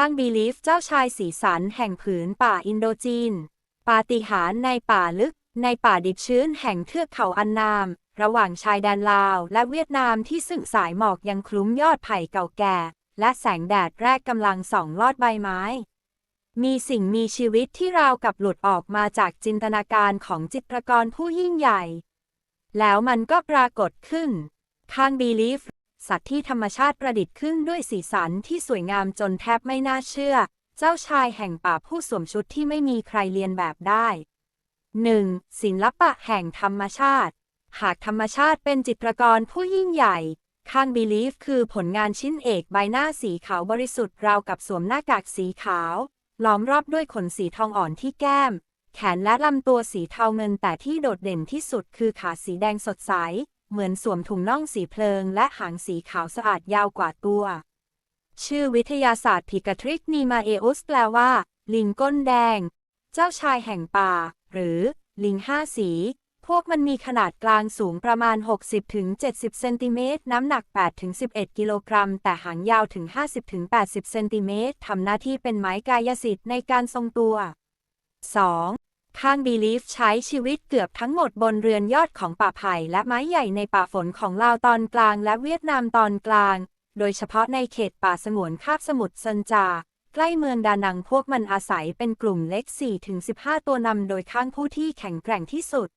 ข้างบีลีฟเจ้าชายสีสันแห่งผืนป่าอินโดจีน ปาฏิหาริย์ในป่าลึก ในป่าดิบชื้นแห่งเทือกเขาอันนาม ระหว่างชายแดนลาวและเวียดนามที่ซึ่งสายหมอกยังคลุ้มยอดไผ่เก่าแก่ และแสงแดดแรกกำลังส่องลอดใบไม้ มีสิ่งมีชีวิตที่ราวกับหลุดออกมาจากจินตนาการของจิตรกรผู้ยิ่งใหญ่ แล้วมันก็ปรากฏขึ้น ข้างบีลีฟ สัตว์ที่ธรรมชาติประดิษฐ์ขึ้นด้วยสีสันที่สวยงามจนแทบไม่น่าเชื่อ เจ้าชายแห่งป่าผู้สวมชุดที่ไม่มีใครเรียนแบบได้ 1. ศิลปะแห่งธรรมชาติ หากธรรมชาติเป็นจิตรกรผู้ยิ่งใหญ่ข้างบีลีฟคือผลงานชิ้นเอกใบหน้าสีขาวบริสุทธิ์ราวกับสวมหน้ากากสีขาว ล้อมรอบด้วยขนสีทองอ่อนที่แก้ม แขนและลำตัวสีเทาเงินแต่ที่โดดเด่นที่สุดคือขาสีแดงสดใส เหมือนสวมถุงน่องสีเพลิง และหางสีขาวสะอาดยาวกว่าตัว ชื่อวิทยาศาสตร์พิกาทริกนีมาเออุสแปลว่า ลิงก้นแดง เจ้าชายแห่งป่า หรือ ลิงห้าสี พวกมันมีขนาดกลางสูงประมาณ 60-70 เซนติเมตร น้ำหนัก 8-11 กิโลกรัม แต่หางยาวถึง 50-80 เซนติเมตรทำหน้าที่เป็นไม้กายสิทธิ์ในการทรงตัว 2. ข้างบีลีฟใช้ชีวิตเกือบทั้งหมดบนเรือนยอดของป่าไผ่และไม้ใหญ่ในป่าฝนของลาวตอนกลางและเวียดนามตอนกลาง โดยเฉพาะในเขตป่าสงวนคาบสมุทรซันจา ใกล้เมืองดานังพวกมันอาศัยเป็นกลุ่มเล็ก 4-15 ตัวนำโดยข้างผู้ที่แข็งแกร่งที่สุด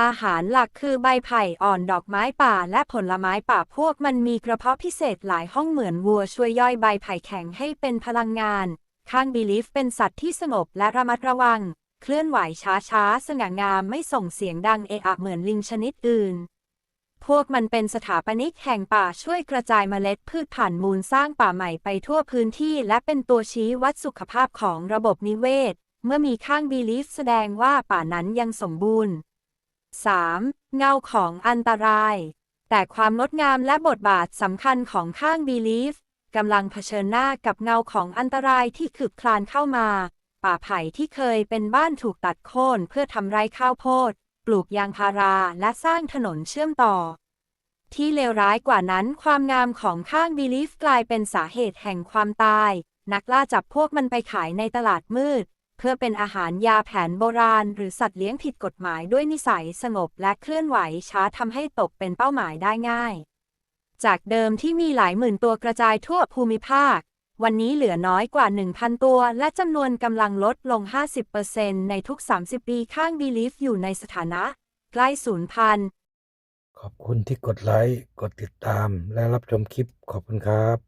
อาหารหลักคือใบไผ่อ่อนดอกไม้ป่าและผลไม้ป่าพวกมันมีกระเพาะพิเศษหลายห้องเหมือนวัวช่วยย่อยใบไผ่แข็งให้เป็นพลังงาน ข้างบีลีฟเป็นสัตว์ที่สงบและระมัดระวัง เคลื่อนไหวช้าๆ สง่างามไม่ส่งเสียงดังเอะอะเหมือนลิงชนิดอื่น พวกมันเป็นสถาปนิกแห่งป่าช่วยกระจายเมล็ดพืชผ่านมูลสร้างป่าใหม่ไปทั่วพื้นที่ และเป็นตัวชี้วัดสุขภาพของระบบนิเวศ เมื่อมีข้างบีลีฟแสดงว่าป่านั้นยังสมบูรณ์ 3. เงาของอันตราย แต่ความงดงามและบทบาทสำคัญของข้างบีลีฟกำลังเผชิญหน้ากับเงาของอันตรายที่คืบคลานเข้ามา ป่าไผ่ที่เคยเป็นบ้านถูกตัดโค่นเพื่อทำไร่ข้าวโพด ปลูกยางพาราและสร้างถนนเชื่อมต่อ ที่เลวร้ายกว่านั้นความงามของข้างบีลีฟกลายเป็นสาเหตุแห่งความตาย นักล่าจับพวกมันไปขายในตลาดมืด เพื่อเป็นอาหารยาแผนโบราณ หรือสัตว์เลี้ยงผิดกฎหมายด้วยนิสัยสงบและเคลื่อนไหวช้าทำให้ตกเป็นเป้าหมายได้ง่าย จากเดิมที่มีหลายหมื่นตัวกระจายทั่วภูมิภาค วันนี้เหลือน้อยกว่า 1,000 ตัว และจำนวนกำลังลดลง 50%ในทุก 30 ปีข้างบีลีฟอยู่ในสถานะ ใกล้ศูนย์พัน ขอบคุณที่กดไลค์ กดติดตาม และรับชมคลิป ขอบคุณครับ